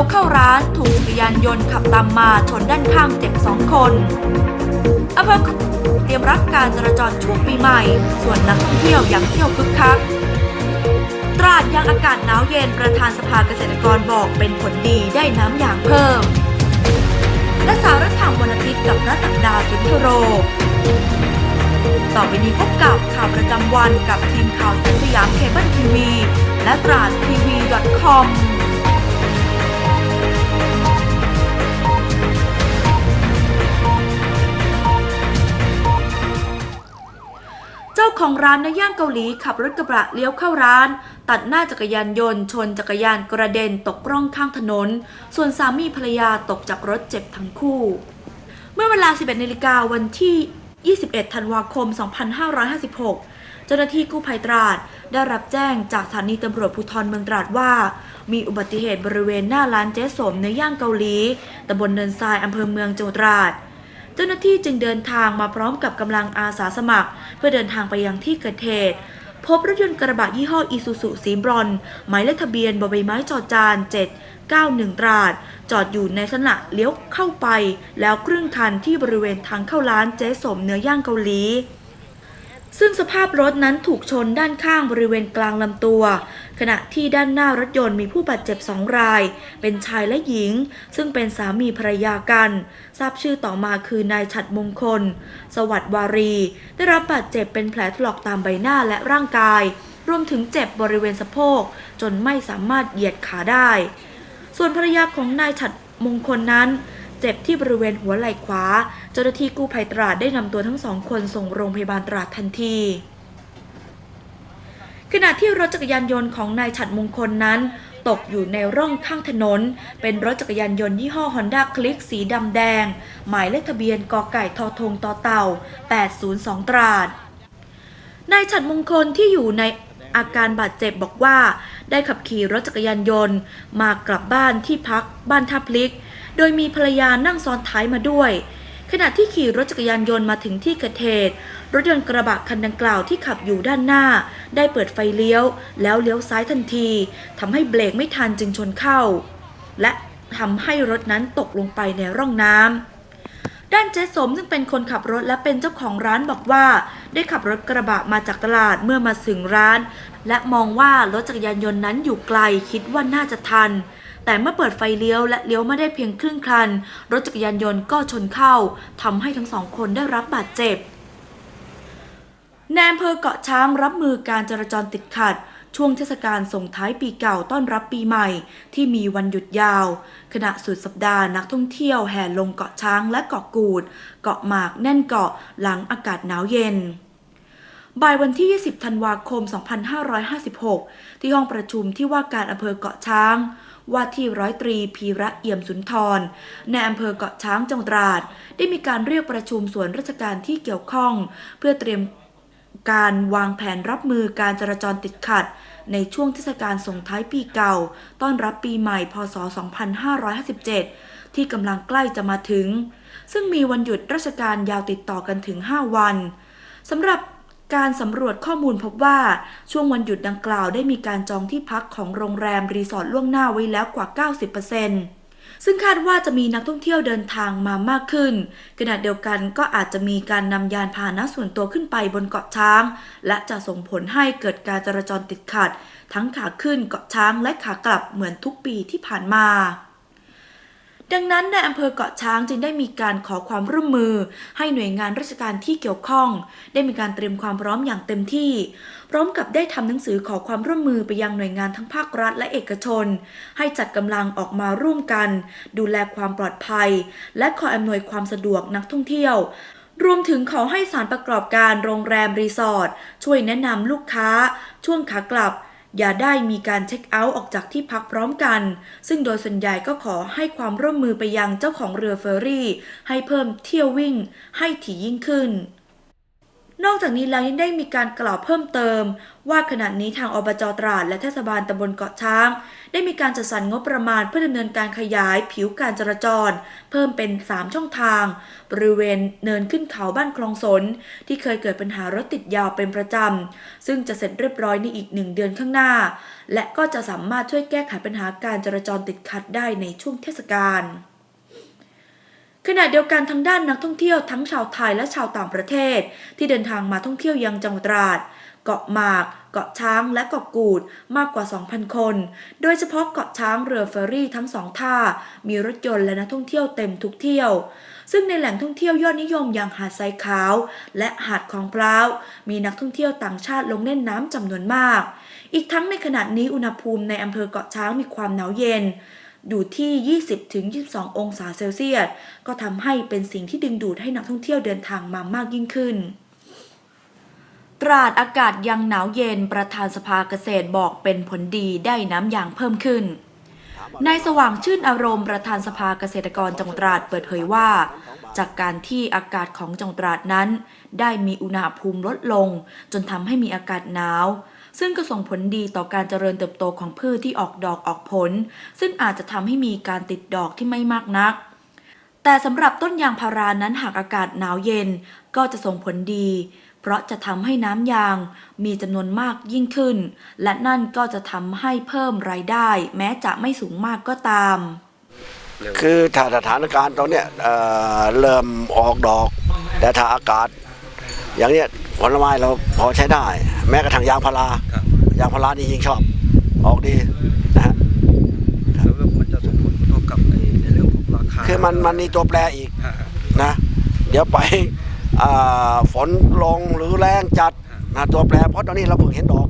สมขับรถเลี้ยวเข้าร้านถูกจักรยานยนต์ขับตามมาชนด้านข้างเจ็บสองคนอำเภอเตรียมรับการจราจรช่วงปีใหม่ ส่วนนักท่องเที่ยวยังเที่ยวคึกคัก ตราดยังอากาศหนาวเย็นประธานสภาเกษตรกรบอกเป็นผลดีได้น้ำอย่างเพิ่ม และสารธรรมวันอาทิตย์กับรัตดาสุนทโร ต่อไปนี้พบกับข่าวประจำวันกับทีมข่าวสยามเคเบิลทีวี และตราดทีวี .com จ้าของร้านเนื้อย่างเกาหลีขับรถกระบะเลี้ยวเข้าร้าน ตัดหน้าจักรยานยนต์ชนจักรยานกระเด็นตกร่องข้างถนน ส่วนสามีภรรยาตกจากรถเจ็บทั้งคู่ เมื่อเวลา 11นาฬิกาวันที่ 21 ธันวาคม 2556 เจ้าหน้าที่กู้ภัยตราดได้รับแจ้งจากสถานีตำรวจภูธรเมืองตราดว่า มีอุบัติเหตุบริเวณหน้าร้านเจ๊สมเนื้อย่างเกาหลีตำบลเนินทรายอำเภอเมืองจังหวัดตราด จ้าหน้าที่จึงเดินทางมาพร้อมกับกำลังอาสาสมัคร เพื่อเดินทางไปยังที่เกิดเหตุพบรถยนต์กระบะยี่ห้ออีซูซุสีบรอนหมายเลขทะเบียนบใบไม้จอจาน 791 ตราด จอดอยู่ในลักษณะเลี้ยวเข้าไป แล้วครึ่งคันที่บริเวณทางเข้าร้านเจ๊สมเนื้อย่างเกาหลี ซึ่งสภาพรถนั้นถูกชนด้านข้างบริเวณกลางลำตัว ขณะที่ด้านหน้ารถยนต์มีผู้บาดเจ็บสองราย เป็นชายและหญิง ซึ่งเป็นสามีภรรยากัน ทราบชื่อต่อมาคือนายฉัดมงคล สวัสดิ์วารี ได้รับบาดเจ็บเป็นแผลถลอกตามใบหน้าและร่างกาย รวมถึงเจ็บบริเวณสะโพก จนไม่สามารถเหยียดขาได้ ส่วนภรรยาของนายฉัดมงคลนั้นเจ็บที่บริเวณหัวไหล่ขวา เจ้าหน้าที่กู้ภัยตราดได้นำตัวทั้งสองคนส่งโรงพยาบาลตราดทันที ขณะที่รถจักรยานยนต์ของนายฉัดมงคลนั้น ตกอยู่ในร่องข้างถนน เป็นรถจักรยานยนต์ยี่ห้อ Honda Click สีดำแดง หมายเลขทะเบียนกไก่ทอทงต่อเต่า 802 ตราด นายฉัดมงคลที่อยู่ในอาการบาดเจ็บบอกว่า ได้ขับขี่รถจักรยานยนต์ มากลับบ้านที่พักบ้านท่าพลิก โดยมีภรรยานั่งซ้อนท้ายมาด้วย ขณะที่ขี่รถจักรยานยนต์มาถึงที่เกิดเหตุ รถยนต์กระบะคันดังกล่าวที่ขับอยู่ด้านหน้า ได้เปิดไฟเลี้ยว แล้วเลี้ยวซ้ายทันทีทำให้เบรกไม่ทันจึงชนเข้า และทำให้รถนั้นตกลงไปในร่องน้ำด้านเจ๊สมซึ่งเป็นคนขับรถและเป็นเจ้าของร้านบอกว่า ได้ขับรถกระบะมาจากตลาดเมื่อมาถึงร้าน และมองว่ารถจักรยานยนต์นั้นอยู่ไกลคิดว่าน่าจะทัน แต่เมื่อเปิดไฟเลี้ยวและเลี้ยวไม่ได้เพียงครึ่งคัน รถจักรยานยนต์ก็ชนเข้าทำให้ทั้งสองคนได้รับบาดเจ็บ แนมเพอเกาะช้างรับมือการจราจรติดขัด ช่วงเทศกาลส่งท้ายปีเก่าต้อนรับปีใหม่ ที่มีวันหยุดยาว ขณะสุดสัปดาห์นักท่องเที่ยวแห่ลงเกาะช้างและเกาะกูด เกาะหมากแน่นเกาะหลังอากาศหนาวเย็นบ่ายวันที่ 20 ธันวาคม 2556 ที่ห้องประชุมที่ว่าการอำเภอเกาะช้าง ว่าที่ร้อยตรีพีระเอี่ยมสุนทรในอำเภอเกาะช้างจังหวัดตราด ได้มีการเรียกประชุมส่วนราชการที่เกี่ยวข้อง เพื่อเตรียม การวางแผนรับมือการจราจรติดขัด ในช่วงเทศกาลส่งท้ายปีเก่า ต้อนรับปีใหม่ พศ 2557 ที่กำลังใกล้จะมาถึง ซึ่งมีวันหยุดราชการยาวติดต่อกันถึง 5 วันสำหรับการสำรวจข้อมูลพบว่าช่วงวันหยุดดังกล่าวได้มีการจองที่พักของโรงแรมรีสอร์ทล่วงหน้าไว้แล้วกว่า 90% ซึ่งคาดว่าจะมีนักท่องเที่ยวเดินทางมามากขึ้น ขณะเดียวกันก็อาจจะมีการนำยานพาหนะส่วนตัวขึ้นไปบนเกาะช้าง และจะส่งผลให้เกิดการจราจรติดขัด ทั้งขาขึ้นเกาะช้างและขากลับเหมือนทุกปีที่ผ่านมา ดังนั้นในอำเภอเกาะช้างจึงได้มีการขอความร่วมมือ ให้หน่วยงานราชการที่เกี่ยวข้อง ได้มีการเตรียมความพร้อมอย่างเต็มที่ พร้อมกับได้ทำหนังสือขอความร่วมมือไปยังหน่วยงานทั้งภาครัฐและเอกชน ให้จัดกำลังออกมาร่วมกัน ดูแลความปลอดภัย และคอยอำนวยความสะดวกนักท่องเที่ยวรวมถึงขอให้สารประกอบการโรงแรมรีสอร์ทช่วยแนะนำลูกค้า ช่วงขากลับ อย่าได้มีการเช็คเอาท์ออกจากที่พักพร้อมกัน ซึ่งโดยส่วนใหญ่ก็ขอให้ความร่วมมือไปยังเจ้าของเรือเฟอร์รี่ ให้เพิ่มเที่ยววิ่งให้ถี่ยิ่งขึ้น นอกจากนี้แล้วยังได้มีการกล่าวเพิ่มเติม ว่าขณะนี้ทางอบจตราดและเทศบาลตำบลเกาะช้าง ได้มีการจัดสรรงบประมาณเพื่อดำเนินการขยายผิวการจราจร เพิ่มเป็น 3 ช่องทาง บริเวณเนินขึ้นเขาบ้านคลองสน ที่เคยเกิดปัญหารถติดยาวเป็นประจำ ซึ่งจะเสร็จเรียบร้อยในอีกหนึ่งเดือนข้างหน้า และก็จะสามารถช่วยแก้ไขปัญหาการจราจรติดขัดได้ในช่วงเทศกาล ขณะเดียวกันทางด้านนักท่องเที่ยวทั้งชาวไทยและชาวต่างประเทศ ที่เดินทางมาท่องเที่ยวยังจังหวัดตราด เกาะหมาก เกาะช้างและเกาะกูดมากกว่า 2,000 คน โดยเฉพาะเกาะช้างเรือเฟอร์รี่ทั้งสองท่า มีรถยนต์และนักท่องเที่ยวเต็มทุกเที่ยว ซึ่งในแหล่งท่องเที่ยวยอดนิยมอย่างหาดทรายขาว และหาดคลองพร้าวมีนักท่องเที่ยวต่างชาติลงเล่นน้ำจำนวนมาก อีกทั้งในขณะนี้อุณหภูมิในอำเภอเกาะช้างมีความหนาวเย็น อยู่ที่ 20-22 องศาเซลเซียส ก็ทำให้เป็นสิ่งที่ดึงดูดให้นักท่องเที่ยวเดินทางมามากยิ่งขึ้นตราดอากาศยังหนาวเย็นประธานสภาเกษตรบอกเป็นผลดีได้น้ำยางเพิ่มขึ้นนายสว่างชื่นอารมณ์ประธานสภาเกษตรกรจังหวัดตราดเปิดเผยว่า จากการที่อากาศของจังหวัดตราดนั้น ได้มีอุณหภูมิลดลง จนทำให้มีอากาศหนาว ซึ่งก็ส่งผลดีต่อการเจริญเติบโตของพืชที่ออกดอกออกผล ซึ่งอาจจะทำให้มีการติดดอกที่ไม่มากนัก แต่สำหรับต้นยางพารานั้นหากอากาศหนาวเย็นก็จะส่งผลดี เพราะจะทำให้น้ำยางมีจำนวนมากยิ่งขึ้น และนั่นก็จะทำให้เพิ่มรายได้ แม้จะไม่สูงมากก็ตาม คือถ้าสถานการณ์ตอนเนี้ยเอ่อเริ่มออกดอก แต่ถ้าอากาศ อย่างเนี้ยผลไม้เราพอใช้ได้ แม้กระทั่งยางพาราครับยางพารานี่ยิ่งชอบ ออกดีนะฮะแล้วมันจะส่งผลกระทบกับในในเรื่องของราคาคือมันมันมีตัวแปรอีกฮะนะ เดี๋ยวไปอ่าฝนลงหรือแรงจัดนะตัวแปรเพราะตอนนี้เราเพิ่งเห็นดอก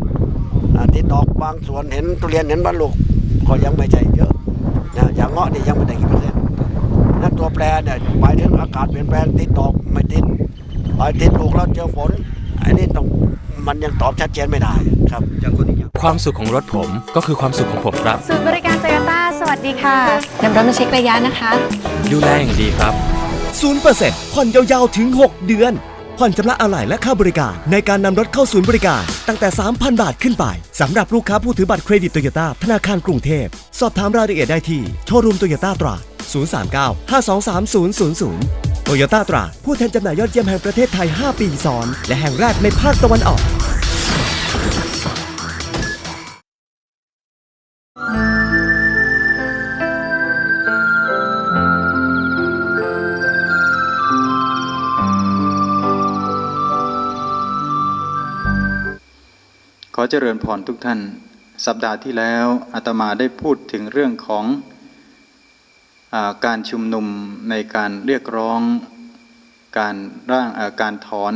อ่าติดดอกบางส่วนเห็นทุเรียนเห็นบรรลุก็ยังไม่ใช่เยอะนะอย่างเงาะนี่ยังไม่ได้กี่เปอร์เซ็นต์นั่นตัวแปรเนี่ยไปถึงอากาศเปลี่ยนแปลงติดดอกไม่ติดไปติดลูกแล้วเจอฝนอันนี้ต้อง มันยังตอบชัดเจนไม่ได้ครับอย่างคนที่อยากความสุขของรถผมก็คือความสุขของผมครับ ศูนย์บริการโตโยต้าสวัสดีค่ะนำรถมาเช็คระยะนะคะ ดูแลอย่างดีครับ 0%ผ่อนยาวๆถึง 6 เดือน ผ่อนชำระอะไหล่และค่าบริการในการนำรถเข้าศูนย์บริการ ตั้งแต่ 3,000 บาทขึ้นไปสำหรับลูกค้าผู้ถือบัตรเครดิตโตโยต้าธนาคารกรุงเทพ สอบถามรายละเอียดได้ที่โชว์รูมโตโยต้าตราด039 523 000โตโยต้าตราดผู้แทนจำหน่ายยอดเยี่ยมแห่งประเทศไทย 5 ปีซ้อน และแห่งแรกในภาคตะวันออก เจริญพรทุกท่าน สัปดาห์ที่แล้วอาตมาได้พูดถึงเรื่องของอาการชุมนุมในการเรียกร้อง การร่างาการถอน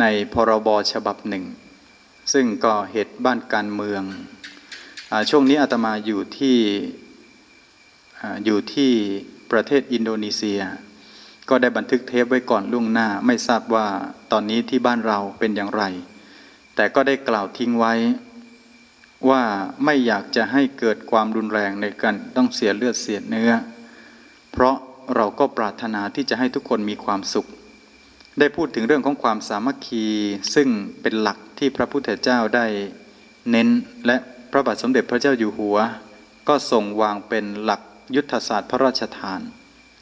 ในพรบฉบับหนึ่ง ซึ่งก็เหตุบ้านการเมืองอช่วงนี้อาตมาอยู่ที่ออยู่ที่ประเทศอินโดนีเซีย ก็ได้บันทึกเทปไว้ก่อนล่วงหน้าไม่ทราบว่าตอนนี้ที่บ้านเราเป็นอย่างไร แต่ก็ได้กล่าวทิ้งไว้ ว่าไม่อยากจะให้เกิดความรุนแรงในการต้องเสียเลือดเสียเนื้อ เพราะเราก็ปรารถนาที่จะให้ทุกคนมีความสุข ได้พูดถึงเรื่องของความสามัคคี ซึ่งเป็นหลักที่พระพุทธเจ้าได้เน้น และพระบาทสมเด็จพระเจ้าอยู่หัว ก็ทรงวางเป็นหลักยุทธศาสตร์พระราชทาน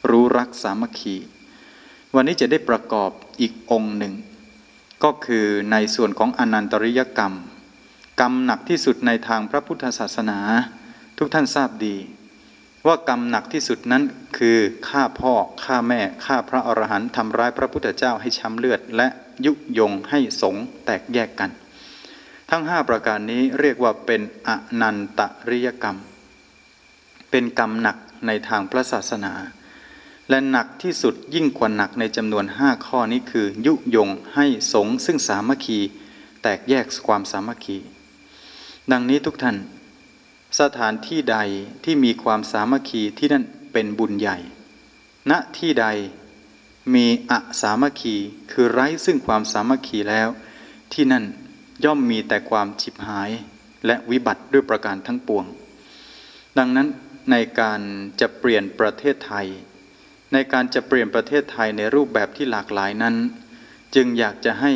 รู้รักสามัคคี วันนี้จะได้ประกอบอีกองค์หนึ่ง ก็คือในส่วนของอนันตริยกรรม กรรมหนักที่สุดในทางพระพุทธศาสนา ทุกท่านทราบดี ว่ากรรมหนักที่สุดนั้นคือฆ่าพ่อฆ่าแม่ฆ่าพระอรหันต์ทำร้ายพระพุทธเจ้าให้ช้ำเลือด และยุยงให้สงแตกแยกกัน ทั้งห้าประการนี้เรียกว่าเป็นอนันตริยกรรม เป็นกรรมหนักในทางพระศาสนา และหนักที่สุดยิ่งกว่าหนักในจำนวนห้าข้อนี้คือ ยุยงให้สงฆ์ซึ่งสามัคคี แตกแยกความสามัคคี ดังนี้ทุกท่าน สถานที่ใดที่มีความสามัคคีที่นั่นเป็นบุญใหญ่ ณที่ใดมีอสามัคคีคือไร้ซึ่งความสามัคคีแล้ว ที่นั่นย่อมมีแต่ความฉิบหายและวิบัติด้วยประการทั้งปวง ดังนั้นในการจะเปลี่ยนประเทศไทย ในการจะเปลี่ยนประเทศไทยในรูปแบบที่หลากหลายนั้น จึงอยากจะให้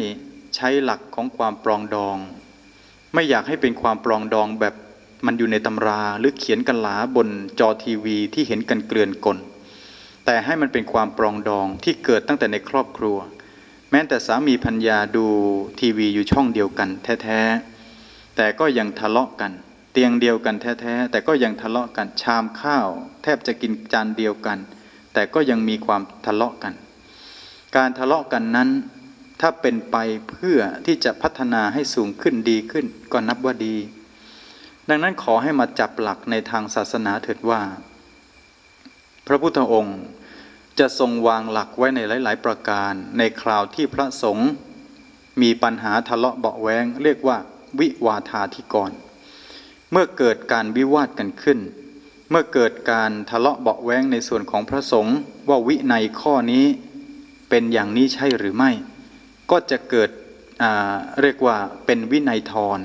ใช้หลักของความปรองดอง ไม่อยากให้เป็นความปรองดองแบบมันอยู่ในตำราหรือเขียนกันหลาบนจอทีวีที่เห็นกันเกลื่อนกลแต่ให้มันเป็นความปรองดองที่เกิดตั้งแต่ในครอบครัว แม้แต่สามีพัญญาดูทีวีอยู่ช่องเดียวกันแท้ๆแต่ก็ยังทะเลาะกัน เตียงเดียวกันแท้ๆแต่ก็ยังทะเลาะกันชามข้าว แทบจะกินจานเดียวกัน แต่ก็ยังมีความทะเลาะกัน การทะเลาะกันนั้น ถ้าเป็นไปเพื่อที่จะพัฒนาให้สูงขึ้นดีขึ้นก็นับว่าดี ดังนั้นขอให้มาจับหลักในทางศาสนาเถิดว่า พระพุทธองค์จะทรงวางหลักไว้ในหลาย ๆ ประการ ในคราวที่พระสงฆ์มีปัญหาทะเลาะเบาแวงเรียกว่า วิวาทาธิกร เมื่อเกิดการวิวาทกันขึ้น เมื่อเกิดการทะเลาะเบาแวงในส่วนของพระสงฆ์ว่าวิในข้อนี้เป็นอย่างนี้ใช่หรือไม่ ก็จะเกิดเรียกว่าเป็นวินัยทร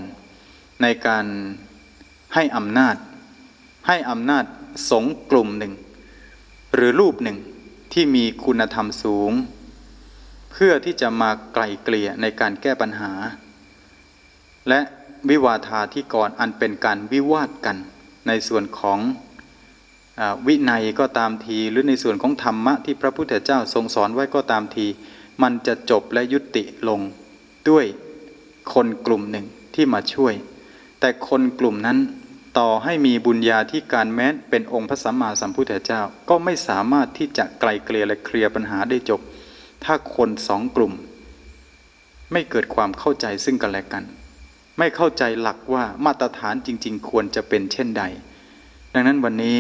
ในการให้อำนาจ ให้อำนาจสงกลุ่มหนึ่ง หรือรูปหนึ่งที่มีคุณธรรมสูง เพื่อที่จะมาไกลเกลี่ยในการแก้ปัญหา และวิวาทาที่ก่อนอันเป็นการวิวาทกันในส่วนของ วินัยก็ตามที หรือในส่วนของธรรมะที่พระพุทธเจ้าทรงสอนไว้ก็ตามที มันจะจบและยุติลงด้วยคนกลุ่มหนึ่งที่มาช่วย แต่คนกลุ่มนั้นต่อให้มีบุญญาที่การแม้นเป็นองค์พระสัมมาสัมพุทธเจ้าก็ไม่สามารถที่จะไกลเกลี่ยและเคลียร์ปัญหาได้จบ ถ้าคนสองกลุ่ม ไม่เกิดความเข้าใจซึ่งกันและกัน ไม่เข้าใจหลักว่ามาตรฐานจริง ๆ ควรจะเป็นเช่นใด ดังนั้นวันนี้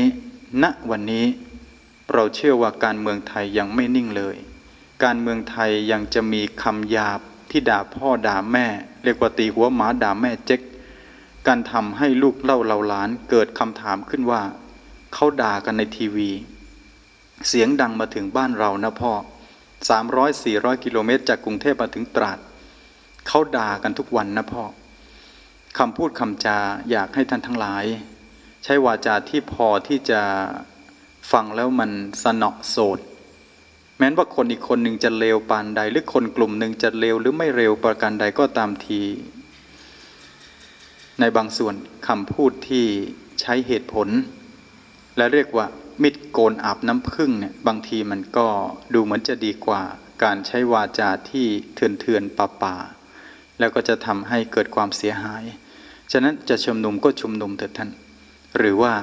ณวันนี้เราเชื่อว่าการเมืองไทยยังไม่นิ่งเลย การเมืองไทยยังจะมีคำหยาบที่ด่าพ่อด่าแม่ เรียกว่าตีหัวหมาด่าแม่เจ๊กการทำให้ลูกเล่าเราหลานเกิดคำถามขึ้นว่าเขาด่ากันในทีวี เสียงดังมาถึงบ้านเรานะพ่อ 300-400 กิโลเมตรจากกรุงเทพมาถึงตราดเขาด่ากันทุกวันนะพ่อคำพูดคำจาอยากให้ท่านทั้งหลาย ใช้วาจาที่พอที่จะฟังแล้วมันสนอโสดแม้นว่าคนอีกคนหนึ่งจะเลวปานใด หรือคนกลุ่มหนึ่งจะเลวหรือไม่เร็วประการใดก็ตามที ในบางส่วนคำพูดที่ใช้เหตุผล และเรียกว่ามิดโกนอาบน้ำพึ่งเนี่ยบางทีมันก็ดูเหมือนจะดีกว่า การใช้วาจาที่เถื่อนเถื่อนป่าป่าๆแล้วก็จะทำให้เกิดความเสียหาย ฉะนั้นจะชุมนุมก็ชุมนุมเถิดท่าน หรือว่า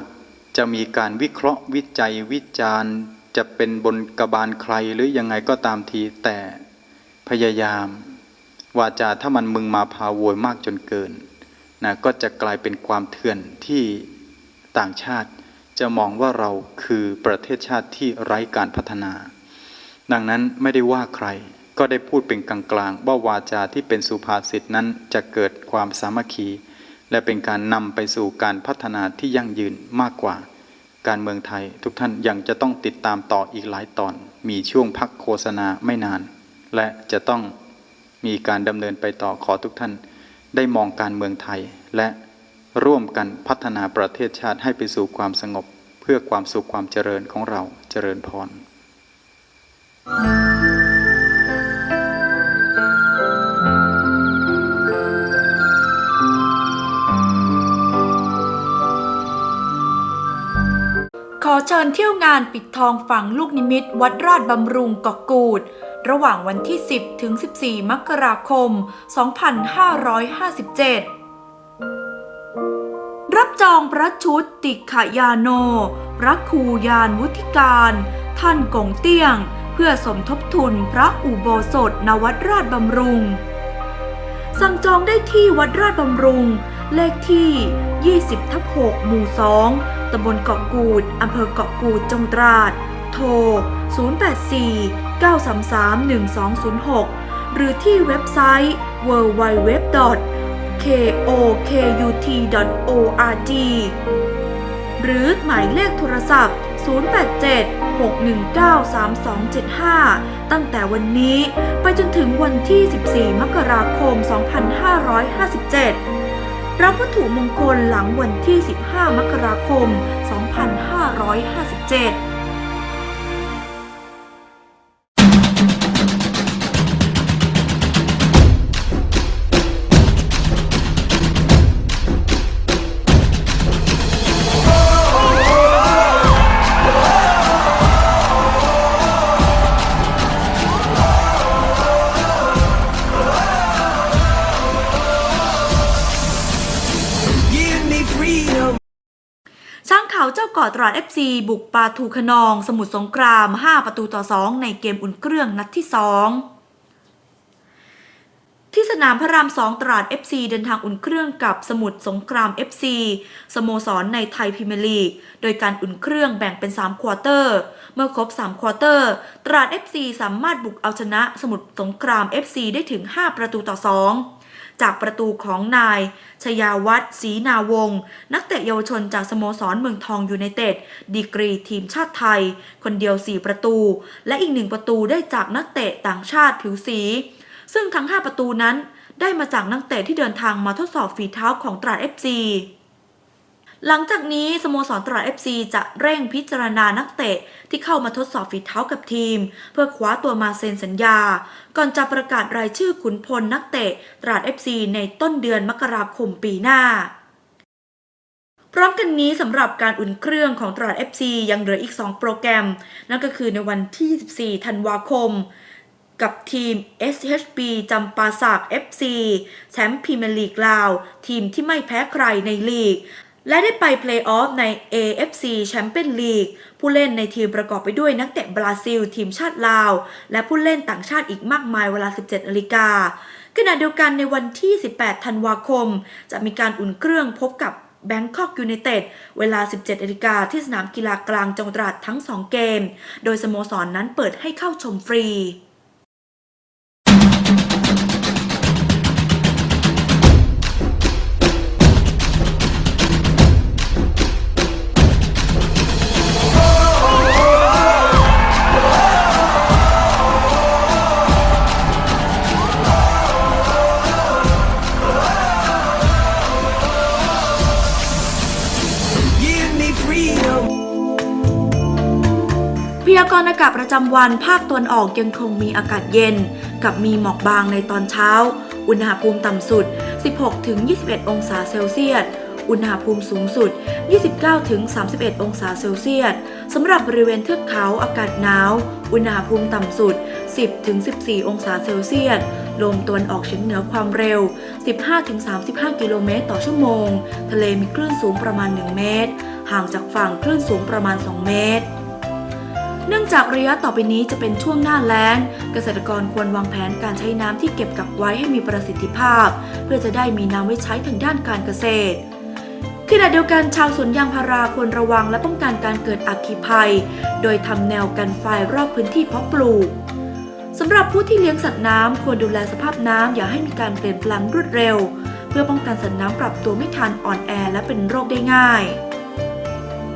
จะมีการวิเคราะห์วิจัยวิจารณ์ จะเป็นบนกระบาลใครหรือยังไงก็ตามทีแต่พยายาม วาจาถ้ามันมึงมาพาโวยมากจนเกินนะก็จะกลายเป็นความเถื่อนที่ต่างชาติ จะมองว่าเราคือประเทศชาติที่ไร้การพัฒนา ดังนั้นไม่ได้ว่าใครก็ได้พูดเป็นกลางๆว่าวาจาที่เป็นสุภาษิตนั้นจะเกิดความสามัคคี และเป็นการนำไปสู่การพัฒนาที่ยั่งยืนมากกว่า การเมืองไทยทุกท่านยังจะต้องติดตามต่ออีกหลายตอน มีช่วงพักโฆษณาไม่นาน และจะต้องมีการดำเนินไปต่อขอทุกท่าน ได้มองการเมืองไทย และร่วมกันพัฒนาประเทศชาติให้ไปสู่ความสงบ เพื่อความสุขความเจริญของเราเจริญพร อเชิญเที่ยวงานปิดทองฝังลูกนิมิตวัดราชบำรุงเกาะกูด ระหว่างวันที่ 10 ถึง 14 มกราคม 2557 รับจองพระชุดติขยาโน พระครูยานวุฒิการ ท่านกงเตี้ยง เพื่อสมทบทุนพระอุโบสถนวัดราชบำรุง สั่งจองได้ที่วัดราชบำรุง เลขที่ 20ทับ6หมู่ 2 ตำบลเกาะกูด อำเภอเกาะกูด จังหวัดตราด โทร 084 933 1206 หรือที่เว็บไซต์ www.kokut.org หรือหมายเลขโทรศัพท์ 087 619 3275 ตั้งแต่วันนี้ไปจนถึงวันที่ 14 มกราคม 2557 รับวัตถุมงคลหลังวันที่ 15 มกราคม 2557 ช้างขาวเจ้าก่อตราด FC บุกปาทูขนอง สมุทรสงคราม 5 ประตูต่อ 2 ในเกมอุ่นเครื่องนัดที่ 2 ที่สนามพระราม 2 ตราด FC เดินทางอุ่นเครื่องกับสมุทรสงคราม FC สโมสรในไทยพรีเมียร์ลีก โดยการอุ่นเครื่องแบ่งเป็น 3 ควอเตอร์ เมื่อครบ 3 ควอเตอร์ ตราด FC สามารถบุกเอาชนะสมุทรสงคราม FC ได้ถึง 5 ประตูต่อ 2 จากประตูของนาย ชยาวัฒน์ศรีนาวงศ์นักเตะเยาวชนจากสโมสรเมืองทองยูไนเต็ดดีกรีทีมชาติไทย คนเดียว 4 ประตู และอีกหนึ่งประตูได้จากนักเตะต่างชาติผิวสี ซึ่งทั้ง 5 ประตูนั้นได้มาจากนักเตะที่เดินทางมาทดสอบฝีเท้าของตราด FC หลังจากนี้สโมสรตราด FC จะเร่งพิจารณานักเตะที่เข้ามาทดสอบฝีเท้ากับทีม เพื่อคว้าตัวมาเซ็นสัญญา ก่อนจะประกาศรายชื่อขุนพลนักเตะตราด FC ในต้นเดือนมกราคมปีหน้า พร้อมกันนี้สำหรับการอุ่นเครื่องของตราด FC ยังเหลืออีก 2 โปรแกรม นั่นก็คือในวันที่ 24 ธันวาคมกับทีม SHB จำปาสัก FC แชมป์พรีเมียร์ลีกลาว ทีมที่ไม่แพ้ใครในลีก และได้ไปเพลย์ออฟใน AFC แชมเปี้ยนลีกผู้เล่นในทีมประกอบไปด้วยนักเตะบราซิล ทีมชาติลาว และผู้เล่นต่างชาติอีกมากมายเวลา 17นาฬิกาขณะเดียวกันในวันที่ 18 ธันวาคม จะมีการอุ่นเครื่องพบกับแบงคอกยู n นเต็ดเวลา 17นาฬิกาที่สนามกีฬากลางจังหวัดตราดทั้ง 2 เกม โดยสโมสรนนั้นเปิดให้เข้าชมฟรี พยากรณ์อากาศประจำวันภาคตะวันออกยังคงมีอากาศเย็น กับมีหมอกบางในตอนเช้า อุณหภูมิต่ำสุด 16-21 องศาเซลเซียส อุณหภูมิสูงสุด 29-31 องศาเซลเซียสสำหรับบริเวณเทือกเขาอากาศหนาว อุณหภูมิต่ำสุด 10-14 องศาเซลเซียสลมตะวันออกเฉียงเหนือความเร็ว 15-35 กิโลเมตรต่อชั่วโมง ทะเลมีคลื่นสูงประมาณ 1 เมตร ห่างจากฝั่งคลื่นสูงประมาณ 2 เมตร เนื่องจากระยะต่อไปนี้จะเป็นช่วงหน้าแล้ง เกษตรกรควรวางแผนการใช้น้ำที่เก็บกักไว้ให้มีประสิทธิภาพ เพื่อจะได้มีน้ำไว้ใช้ทางด้านการเกษตรขณะเดียวกันชาวสวนยางพาราควรระวังและป้องกันการเกิดอัคคีภัย โดยทำแนวกันไฟรอบพื้นที่เพาะปลูกสำหรับผู้ที่เลี้ยงสัตว์น้ำควรดูแลสภาพน้ำอย่าให้มีการเปลี่ยนแปลงรวดเร็ว เพื่อป้องกันสัตว์น้ำปรับตัวไม่ทันอ่อนแอและเป็นโรคได้ง่าย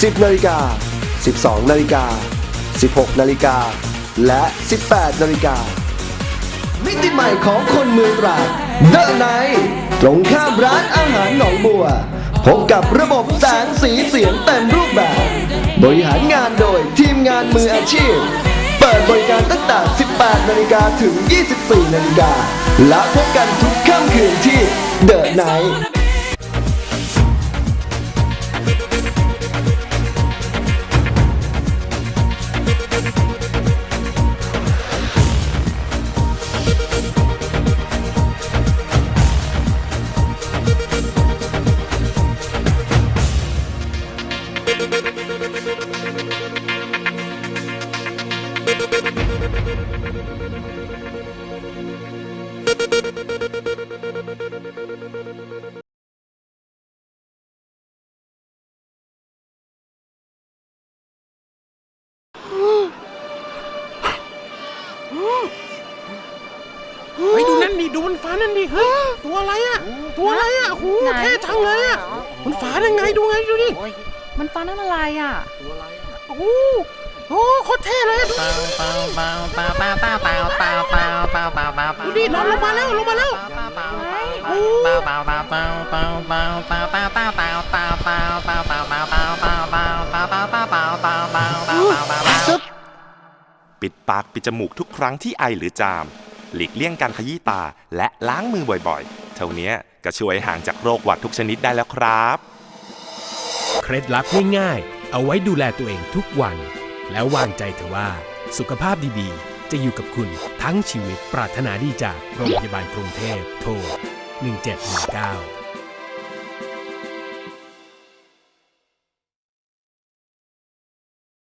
10นาฬิกา 12นาฬิกา 16นาฬิกา และ 18นาฬิกา มิติใหม่ของคนเมืองตราดเดอะไนตรงข้ามร้านอาหารหนองบัว พบกับระบบแสงสีเสียงเต็มรูปแบบ บริหารงานโดยทีมงานมืออาชีพ เปิดบริการตั้งแต่ 18 นาฬิกาถึง 24 นาฬิกา และพบกันทุกค่ำคืนที่เดอะไนน ดูดินอนลงมาแล้วลงมาแล้วโอ้ปิดปากปิดจมูกทุกครั้งที่ไอหรือจาม หลีกเลี่ยงการขยี้ตาและล้างมือบ่อยๆ เท่านี้ก็ช่วยห่างจากโรคหวัดทุกชนิดได้แล้วครับ เคล็ดลับง่ายๆ เอาไว้ดูแลตัวเองทุกวัน แล้ววางใจเถอะว่าสุขภาพดีๆ จะอยู่กับคุณทั้งชีวิตปรารถนาดีจากโรงพยาบาลกรุงเทพโทร1719